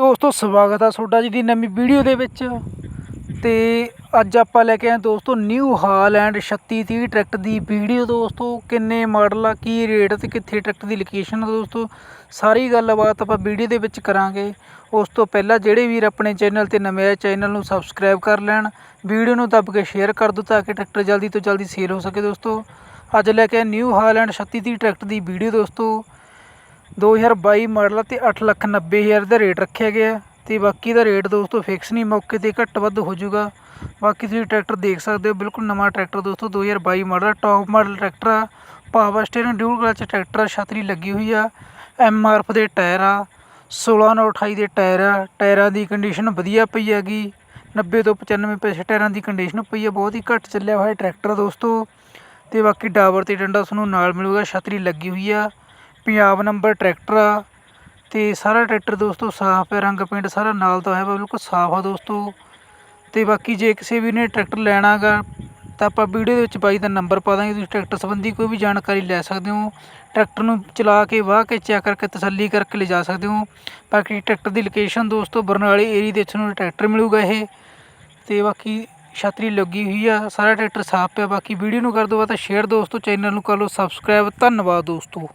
ਦੋਸਤੋ, ਸਵਾਗਤ ਆ ਤੁਹਾਡਾ ਜੀ ਦੀ ਨਵੀਂ ਵੀਡੀਓ ਦੇ ਵਿੱਚ। ਤੇ ਅੱਜ ਆਪਾਂ ਲੈ ਕੇ ਆਏ ਦੋਸਤੋ ਨਿਊ ਹਾਲੈਂਡ 3630 ਟਰੈਕਟ ਦੀ ਵੀਡੀਓ। ਦੋਸਤੋ, ਕਿੰਨੇ ਮਾਡਲ ਆ, ਕੀ ਰੇਟ ਤੇ ਕਿੱਥੇ ਟਰੈਕਟਰ ਦੀ ਲੋਕੇਸ਼ਨ ਆ ਦੋਸਤੋ, ਸਾਰੀ ਗੱਲਬਾਤ ਆਪਾਂ ਵੀਡੀਓ ਦੇ ਵਿੱਚ ਕਰਾਂਗੇ। ਉਸ ਤੋਂ ਪਹਿਲਾਂ ਜਿਹੜੇ ਵੀਰ ਆਪਣੇ ਚੈਨਲ ਤੇ ਨਵੇਂ ਆਏ ਚੈਨਲ ਨੂੰ ਸਬਸਕ੍ਰਾਈਬ ਕਰ ਲੈਣ, ਵੀਡੀਓ ਨੂੰ ਦੱਬ ਕੇ ਸ਼ੇਅਰ ਕਰ ਦਿਓ ਤਾਂ ਕਿ ਟਰੈਕਟਰ ਜਲਦੀ ਤੋਂ ਜਲਦੀ ਸੇਲ ਹੋ ਸਕੇ ਦੋਸਤੋ। ਅੱਜ ਲੈ ਕੇ ਆਏ ਨਿਊ ਹਾਲੈਂਡ 3630 ਟਰੈਕਟਰ ਦੀ ਵੀਡੀਓ ਦੋਸਤੋ। 2022 ਮਾਡਲ ਆ ਤੇ 8 ਲੱਖ 90 ਹਜ਼ਾਰ ਦਾ ਰੇਟ ਰੱਖਿਆ ਗਿਆ ਤੇ ਬਾਕੀ ਦਾ ਰੇਟ ਦੋਸਤੋ ਫਿਕਸ ਨਹੀਂ ਮੌਕੇ ਤੇ ਘੱਟ ਵੱਧ ਹੋ ਜਾਊਗਾ। ਬਾਕੀ ਤੁਸੀਂ ਟਰੈਕਟਰ ਦੇਖ ਸਕਦੇ ਹੋ ਬਿਲਕੁਲ ਨਵਾਂ ਟਰੈਕਟਰ ਦੋਸਤੋ 2022 ਮਾਡਲ ਟੌਪ ਮਾਡਲ ਟਰੈਕਟਰ ਆ। Power steering dual clutch tractor ਆ, ਛਤਰੀ ਲੱਗੀ ਹੋਈ ਆ। ਐਮ ਆਰ ਐਫ ਦੇ ਟਾਇਰ ਆ 16 ਨਾਲ 28 ਦੇ ਟਾਇਰ ਆ ਟਾਇਰਾਂ ਦੀ ਕੰਡੀਸ਼ਨ ਵਧੀਆ ਪਈ ਹੈਗੀ। 90 ਤੋਂ 95 ਪੈਸੇ ਟਾਇਰਾਂ ਦੀ ਕੰਡੀਸ਼ਨ ਪਈ ਆ ਬਹੁਤ ਹੀ ਘੱਟ ਚੱਲਿਆ ਹੋਇਆ ਟਰੈਕਟਰ ਦੋਸਤੋ। ਤੇ ਬਾਕੀ ਡਾਬਰ ਤੇ ਡੰਡਾ ਤੁਹਾਨੂੰ ਨਾਲ ਮਿਲੂਗਾ ਛਤਰੀ ਲੱਗੀ ਹੋਈ ਆ। ਪੰਜਾਬ ਨੰਬਰ ਟਰੈਕਟਰ ਆ ਅਤੇ ਸਾਰਾ ਟਰੈਕਟਰ ਦੋਸਤੋ ਸਾਫ਼ ਹੈ, ਰੰਗ ਪੇਂਟ ਸਾਰਾ ਨਾਲ ਦਾ ਹੋਇਆ ਵਾ, ਬਿਲਕੁਲ ਸਾਫ਼ ਆ ਦੋਸਤੋ। ਅਤੇ ਬਾਕੀ ਜੇ ਕਿਸੇ ਵੀ ਨੇ ਟਰੈਕਟਰ ਲੈਣਾ ਗਾ, ਤਾਂ ਆਪਾਂ ਵੀਡੀਓ ਦੇ ਵਿੱਚ ਬਾਈ ਦਾ ਨੰਬਰ ਪਾ ਦਾਂਗੇ, ਤੁਸੀਂ ਟਰੈਕਟਰ ਸੰਬੰਧੀ ਕੋਈ ਵੀ ਜਾਣਕਾਰੀ ਲੈ ਸਕਦੇ ਹੋ। ਟਰੈਕਟਰ ਨੂੰ ਚਲਾ ਕੇ, ਵਾਹ ਕੇ ਚੈੱਕ ਕਰਕੇ, ਤਸੱਲੀ ਕਰਕੇ ਲਿਜਾ ਸਕਦੇ ਹੋ। ਬਾਕੀ ਟਰੈਕਟਰ ਦੀ ਲੋਕੇਸ਼ਨ ਦੋਸਤੋ ਬਰਨਾਲੇ ਏਰੀਆ ਦੇ ਤੁਹਾਨੂੰ ਟਰੈਕਟਰ ਮਿਲੂਗਾ ਇਹ। ਤੇ ਬਾਕੀ ਛਤਰੀ ਲੱਗੀ ਹੋਈ ਆ, ਸਾਰਾ ਟਰੈਕਟਰ ਸਾਫ਼ ਪਿਆ, ਬਾਕੀ ਵੀਡੀਓ ਨੂੰ ਕਰ ਦਿਓ ਤਾਂ ਸ਼ੇਅਰ ਦੋਸਤੋ, ਚੈਨਲ ਨੂੰ ਕਰ ਲਓ ਸਬਸਕ੍ਰਾਈਬ ਧੰਨਵਾਦ ਦੋਸਤੋ।